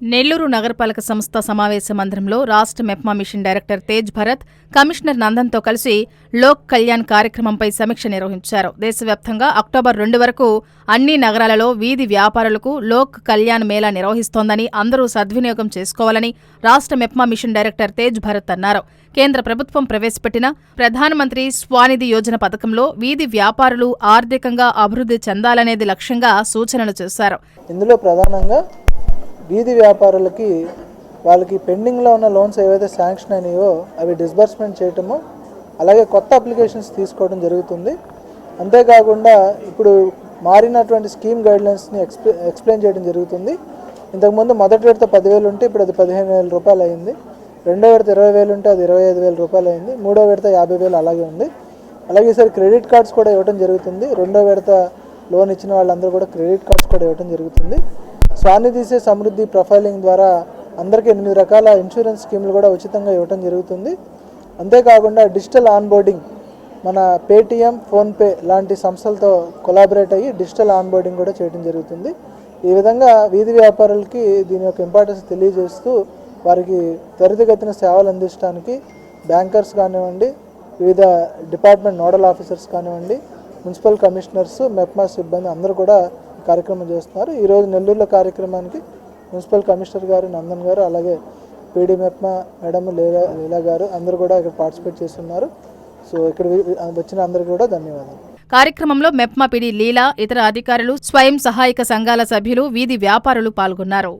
నెల్లూరు నగరపాలక సంస్థ సమావేశ మందిరంలో రాష్ట్ర MEPMA mission director Tej Bharat commissioner నందన్తో కలిసి లోక్ కళ్యాణ్ కార్యక్రమంపై సమీక్ష నిర్వహించారు. దేశవ్యాప్తంగా అక్టోబర్ రెండు వరకు అన్ని నగరాలలో వీధి వ్యాపారులకు లోక్ కళ్యాణ్ మేళా నిర్వహిస్తోందని అందరూ సద్వినియోగం చేసుకోవాలని రాష్ట్ర మెప్మా మిషన్ డైరెక్టర్ తేజ్ భరత్ అన్నారు. కేంద్ర ప్రభుత్వం ప్రవేశపెట్టిన ప్రధానమంత్రి స్వానిధి యోజన పథకంలో వీధి వ్యాపారులు ఆర్థికంగా అభివృద్ధి చెందాలనేది లక్ష్యంగా సూచనలు చేశారు. ఇందులో ప్రధానంగా వీధి వ్యాపారులకి వాళ్ళకి పెండింగ్లో ఉన్న లోన్స్ ఏవైతే శాంక్షన్ అయినాయో అవి డిస్బర్స్మెంట్ చేయటము అలాగే కొత్త అప్లికేషన్స్ తీసుకోవడం జరుగుతుంది. అంతేకాకుండా ఇప్పుడు మారినటువంటి స్కీమ్ గైడ్లైన్స్ని ఎక్స్ప్లె ఎక్స్ప్లెయిన్ చేయడం జరుగుతుంది. ఇంతకుముందు మొదటి విడత పదివేలు ఉంటే ఇప్పుడు అది పదిహేను వేల రూపాయలు అయింది. రెండో విడత ఇరవై వేలు ఉంటే అది ఇరవై ఐదు వేల రూపాయలు అయింది. మూడో విడత యాభై వేలు అలాగే ఉంది. అలాగే ఈసారి క్రెడిట్ కార్డ్స్ కూడా ఇవ్వడం జరుగుతుంది. రెండో విడత లోన్ ఇచ్చిన వాళ్ళందరూ కూడా క్రెడిట్ కార్డ్స్ కూడా ఇవ్వడం జరుగుతుంది. స్వానిధిసే సమృద్ధి ప్రొఫైలింగ్ ద్వారా అందరికీ ఎనిమిది రకాల ఇన్సూరెన్స్ స్కీములు కూడా ఉచితంగా ఇవ్వడం జరుగుతుంది. అంతేకాకుండా డిజిటల్ ఆన్బోర్డింగ్ మన పేటిఎం ఫోన్పే లాంటి సంస్థలతో కొలాబరేట్ అయ్యి డిజిటల్ ఆన్బోర్డింగ్ కూడా చేయడం జరుగుతుంది. ఈ విధంగా వీధి వ్యాపారులకి దీని యొక్క ఇంపార్టెన్స్ తెలియజేస్తూ వారికి త్వరితగతిన సేవలు అందించడానికి బ్యాంకర్స్ కానివ్వండి వివిధ డిపార్ట్మెంట్ నోడల్ ఆఫీసర్స్ కానివ్వండి మున్సిపల్ కమిషనర్స్ మెప్మా సిబ్బంది అందరూ కూడా కార్యక్రమం చేస్తున్నారు. ఈరోజు నెల్లూరులో కార్యక్రమానికి మున్సిపల్ కమిషనర్ గారు నందన్ గారు అలాగే పీడీ మెప్మా మేడం లీలా లీలా గారు అందరూ కూడా ఇక్కడ పార్టిసిపేట్ చేస్తున్నారు. సో ఇక్కడ వచ్చిన అందరికీ కూడా ధన్యవాదాలు. కార్యక్రమంలో మెప్మా పిడి లీలా ఇతర అధికారులు స్వయం సహాయక సంఘాల సభ్యులు వీధి వ్యాపారులు పాల్గొన్నారు.